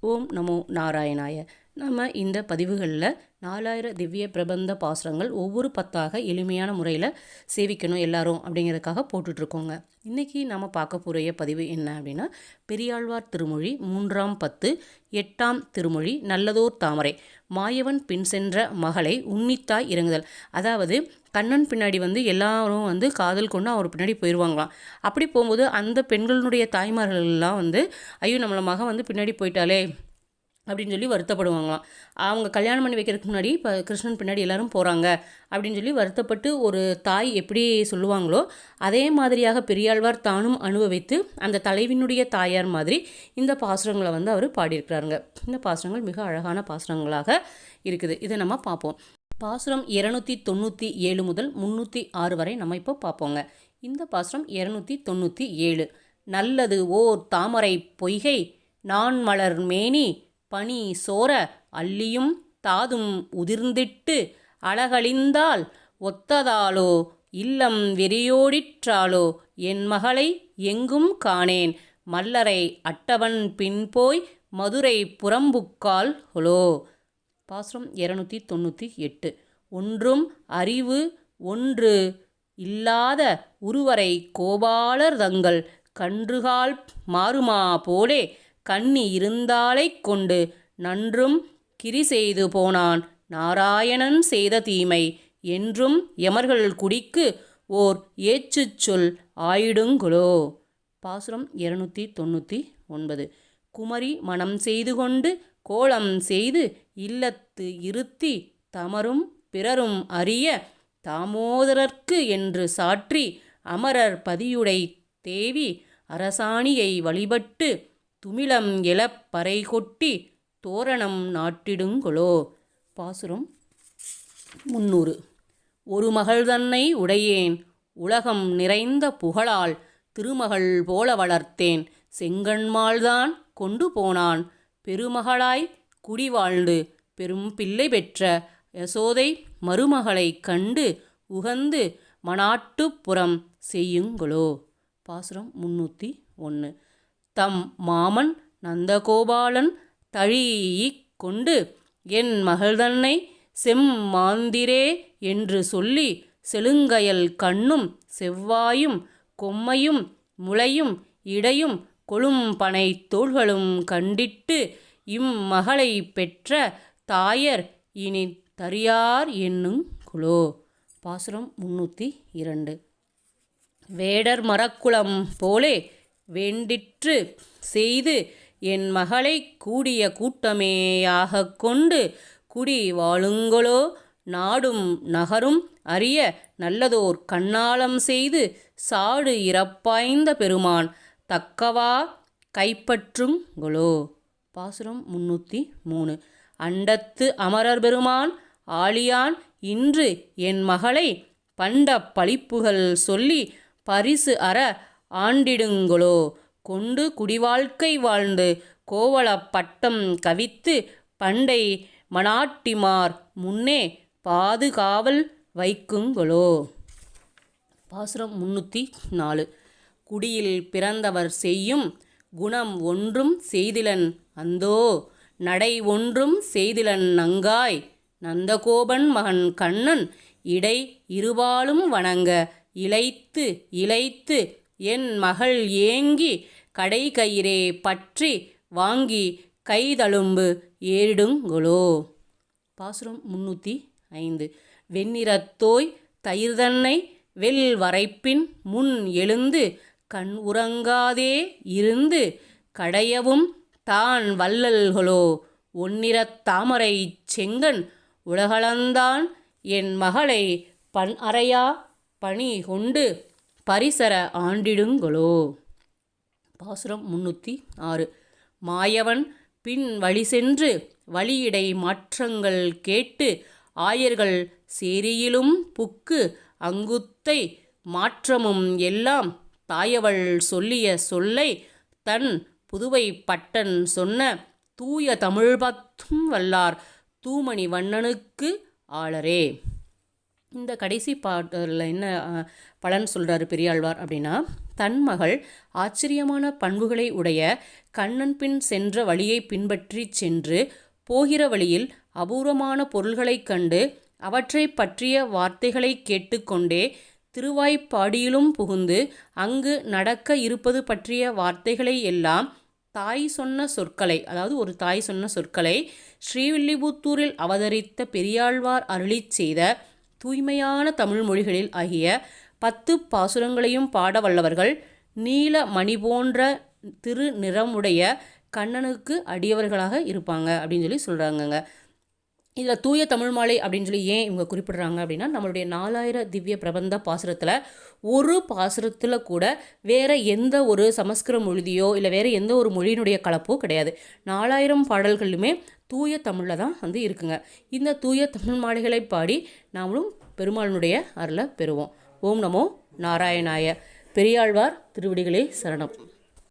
ஓம் நமோ நாராயணாய. நம்ம இந்த பதிவுகளில் நாலாயிர திவ்ய பிரபந்த பாசுரங்கள் ஒவ்வொரு பத்தாக எளிமையான முறையில் சேவிக்கணும் எல்லாரும் அப்படிங்கிறதுக்காக போட்டுட்ருக்கோங்க. இன்றைக்கி நம்ம பார்க்க போகிற பதிவு என்ன அப்படின்னா பெரியாழ்வார் திருமொழி மூன்றாம் பத்து எட்டாம் திருமொழி நல்லதோர் தாமரை மாயவன் பின் சென்ற மகளை உன்னித்தாய் இறங்குதல். அதாவது கண்ணன் பின்னாடி வந்து எல்லாரும் வந்து காதல் கொண்டு அவர் பின்னாடி போயிடுவாங்களாம் அப்படி போகும்போது அந்த பெண்களுடைய தாய்மார்கள்லாம் வந்து ஐயோ நம்மள மகன் வந்து பின்னாடி போயிட்டாலே அப்படின்னு சொல்லி வருத்தப்படுவாங்களாம். அவங்க கல்யாணம் பண்ணி வைக்கிறதுக்கு முன்னாடி இப்போ கிருஷ்ணன் பின்னாடி எல்லாரும் போகிறாங்க அப்படின்னு சொல்லி வருத்தப்பட்டு ஒரு தாய் எப்படி சொல்லுவாங்களோ அதே மாதிரியாக பெரியாழ்வார் தானும் அனுபவித்து அந்த தலைவினுடைய தாயார் மாதிரி இந்த பாசுரங்களை வந்து அவர் பாடியிருக்கிறாருங்க. இந்த பாசுரங்கள் மிக அழகான பாசுரங்களாக இருக்குது. இதை நம்ம பார்ப்போம். பாசுரம் இரநூத்தி தொண்ணூற்றி ஏழு முதல் முந்நூற்றி ஆறு வரை நம்ம இப்போ பார்ப்போங்க. இந்த பாசுரம் இரநூத்தி தொண்ணூற்றி ஏழு. நல்லது ஓர் தாமரை பொய்கை நான் மலர் மேனி பனி சோர அள்ளியும் தாதும் உதிர்ந்திட்டு அழகழிந்தால் ஒத்ததாலோ இல்லம் வெறியோடிற்றாலோ என் மகளை எங்கும் காணேன். மல்லரை அட்டவன் பின்போய் மதுரை புறம்புக்கால் ஹொலோ. பாசுரம் இரநூத்தி தொண்ணூற்றி எட்டு. ஒன்றும் அறிவு ஒன்று இல்லாத உருவரை கோபாலர் தங்கள் கன்றுகால் மாறுமா போலே கண்ணி இருந்தாலைக் கொண்டு நன்றும் கிரி செய்து போனான். நாராயணன் செய்த தீமை என்றும் எமர்கள் குடிக்கு ஓர் ஏச்சுச் சொல் ஆயிடுங்களோ பாசுரம் இருநூற்றி தொண்ணூற்றி ஒன்பது. குமரி மனம் செய்து கொண்டு கோலம் செய்து இல்லத்து இருத்தி தமரும் பிறரும் அறிய தாமோதரர்க்கு என்று சாற்றி அமரர் பதியுடை தேவி அரசாணியை வழிபட்டு துமிலம் எழப்பறை கொட்டி தோரணம் நாட்டிடுங்களோ பாசுரம் முன்னூறு. ஒரு மகள் தன்னை உடையேன். உலகம் நிறைந்த புகழால் திருமகள் போல வளர்த்தேன். செங்கண்மாள்தான் கொண்டு போனான். பெருமகளாய் குடிவாழ்ந்து பெரும் பிள்ளை பெற்ற யசோதை மருமகளைக் கண்டு உகந்து மனாட்டுப்புறம் செய்யுங்களோ? பாசுரம் முன்னூற்றி ஒன்று தம் மாமன் நந்தகோபாலன் தழீயிக் கொண்டு என் மகள்தன்னை செம்மாந்திரே என்று சொல்லி செழுங்கயல் கண்ணும் செவ்வாயும் கொம்மையும் முளையும் இடையும் கொழும்பனை தோள்களும் கண்டிட்டு இம்மகளை பெற்ற தாயர் இனி தரியார் என்னும் குலோ? பாசுரம் முன்னூற்றி இரண்டு. வேடர் மரக்குளம் போலே வேண்டிற்று செய்து என் மகளை கூடிய கூட்டமேயாக கொண்டு குடி வாழுங்களோ? நாடும் நகரும் அறிய நல்லதோர் கண்ணாலம் செய்து சாடு இறப்பாய்ந்த பெருமான் தக்கவா கைப்பற்றுங்களோ? பாசுரம் முன்னூற்றி மூணு. அண்டத்து அமரர் பெருமான் ஆழியான் இன்று என் மகளை பண்ட பழிப்புகள் சொல்லி பரிசு அற ஆண்டிடுங்களோ? கொண்டு குடிவாழ்க்கை வாழ்ந்து கோவள பட்டம் கவித்து பண்டை மனாட்டிமார் முன்னே பாதுகாவல் வைக்குங்களோ? பாசுரம் முன்னூற்றி நாலு. குடியில் பிறந்தவர் செய்யும் குணம் ஒன்றும் செய்திலன். அந்தோ நடை ஒன்றும் செய்திலன் நங்காய். நந்தகோபன் மகன் கண்ணன் இடை இருபாலும் வணங்க. இழைத்து இழைத்து என் மகள் ஏங்கி கடை கயிறே பற்றி வாங்கி கைதழும்பு ஏறிடுங்களோ? பாசுரம் முன்னூற்றி ஐந்து. வெண்ணிறத்தோய் தயிர்தன்னை வெல் வரைப்பின் முன் எழுந்து கண் உறங்காதே இருந்து கடையவும் தான் வல்லல்களோ ஒன்னிறத் தாமரை செங்கன் உலகளந்தான் என் மகளை. பண் அறையா பணி கொண்டு பரிசர ஆண்டிடுங்களோ. பாசுரம் முன்னூற்றி ஆறு. மாயவன் பின் வழி சென்று வழியிடை மாற்றங்கள் கேட்டு ஆயர்கள் சேரியிலும் புக்கு அங்குத்தை மாற்றமும் எல்லாம் தாயவள் சொல்லிய சொல்லை தன் புதுவை பட்டன் சொன்ன தூய தமிழ் பத்தும் வல்லார் தூமணி வண்ணனுக்கு ஆளரே. இந்த கடைசி பாட்டில் என்ன பலன் சொல்கிறாரு பெரியாழ்வார் அப்படின்னா தன் மகள் ஆச்சரியமான பண்புகளை உடைய கண்ணன் பின் சென்ற வழியை பின்பற்றி சென்று போகிற வழியில் அபூர்வமான பொருள்களைக் கண்டு அவற்றை பற்றிய வார்த்தைகளை கேட்டுக்கொண்டே திருவாய்ப்பாடியிலும் புகுந்து அங்கு நடக்க இருப்பது பற்றிய வார்த்தைகளை எல்லாம் தாய் சொன்ன சொற்களை அதாவது ஒரு தாய் சொன்ன சொற்களை ஸ்ரீவில்லிபுத்தூரில் அவதரித்த பெரியாழ்வார் அருளிச் செய்த தூய்மையான தமிழ் மொழிகளில் ஆகிய பத்து பாசுரங்களையும் பாட வல்லவர்கள் நீல மணி போன்ற திரு நிறமுடைய கண்ணனுக்கு அடியவர்களாக இருப்பாங்க அப்படின்னு சொல்லி சொல்கிறாங்கங்க இதில் தூய தமிழ் மாலை அப்படின்னு சொல்லி ஏன் இவங்க குறிப்பிடுறாங்க அப்படின்னா நம்மளுடைய நாலாயிர திவ்ய பிரபந்த பாசுரத்தில் ஒரு பாசுரத்தில் கூட வேறு எந்த ஒரு சமஸ்கிருத மொழியோ இல்லை வேறு எந்த ஒரு மொழியினுடைய கலப்போ கிடையாது. நாலாயிரம் பாடல்களுமே தூய தமிழில் தான் வந்து இருக்குங்க. இந்த தூய தமிழ் மாலைகளை பாடி நாமளும் பெருமாளினுடைய அருளை பெறுவோம். ஓம் நமோ நாராயணாய. பெரியாழ்வார் திருவடிகளே சரணம்.